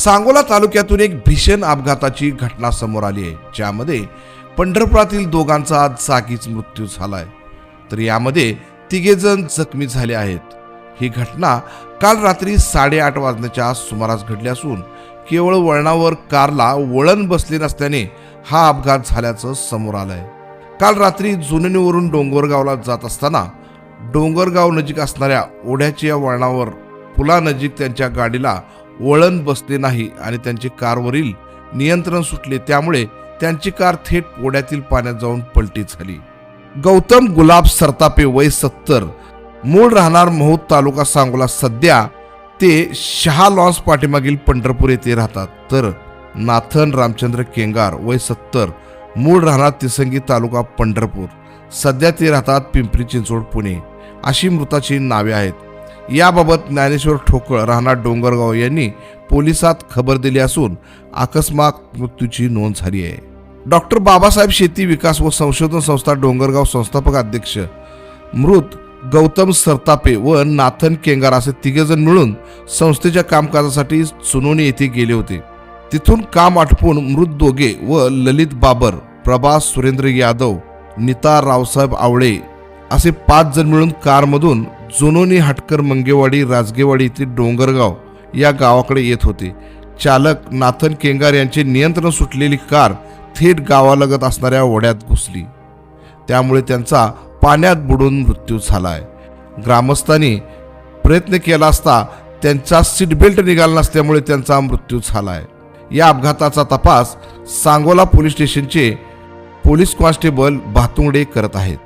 सांगोला तालुक्यातून एक भीषण अपघाताची घटना समोर आली आहे. ज्यामध्ये पंढरपुरातील दोघांचा आज जागीच मृत्यू झालाय. तर यामध्ये तिघे जण जखमी झाले आहेत. ही घटना काल रात्री साडेआठ वाजण्याच्या सुमारास घडली असून केवळ वळणावर कारला वळण बसले नसल्याने हा अपघात झाल्याचं समोर आलंय. काल रात्री जुननीवरून डोंगरगावला जात असताना डोंगरगाव नजीक असणाऱ्या ओढ्याच्या वळणावर पुलानजीक त्यांच्या गाडीला वळण बसले नाही आणि त्यांची कारवरील नियंत्रण सुटले त्यामुळे त्यांची कार थेट ओढ्यातील पाण्यात जाऊन पलटी झाली. गौतम गुलाब सरतापे वय सत्तर मूळ राहणार महूद तालुका सांगोला सध्या ते शहा लॉन्स पाठीमागील पंढरपूर येथे राहतात. तर नाथन रामचंद्र केंगार वय सत्तर मूळ राहणार तिसंगी तालुका पंढरपूर सध्या ते राहतात पिंपरी चिंचवड पुणे. अशी मृताची नावे आहेत. याबाबत ज्ञानेश्वर ठोकळ राहणार डोंगरगाव यांनी पोलिसात खबर दिली असून अकस्मात मृत्यूची नोंद झाली आहे. डॉक्टर बाबासाहेब शेती विकास व संशोधन संस्था डोंगरगाव संस्थापक अध्यक्ष मृत गौतम सरतापे व नाथन केंगार असे तिघेजण मिळून संस्थेच्या कामकाजासाठी सुनोनी येथे गेले होते. तिथून काम आटपून मृत दोघे व ललित बाबर प्रभास सुरेंद्र यादव नीता रावसाहेब आवळे असे पाच जण मिळून कारमधून जुनोनी हटकर मंगेवाडी राजगेवाडी येथील डोंगरगाव या गावाकडे येत होते. चालक नाथन केंगार यांचे नियंत्रण सुटलेली कार थेट गावालगत असणाऱ्या ओढ्यात घुसली. त्यामुळे त्यांचा पाण्यात बुडून मृत्यू झालाय. ग्रामस्थांनी प्रयत्न केला असता त्यांचा सीट बेल्ट निघाला नसल्यामुळे त्यांचा मृत्यू झालाय. या अपघाताचा तपास सांगोला पोलीस स्टेशनचे पोलीस कॉन्स्टेबल भातुंगडे करत आहेत.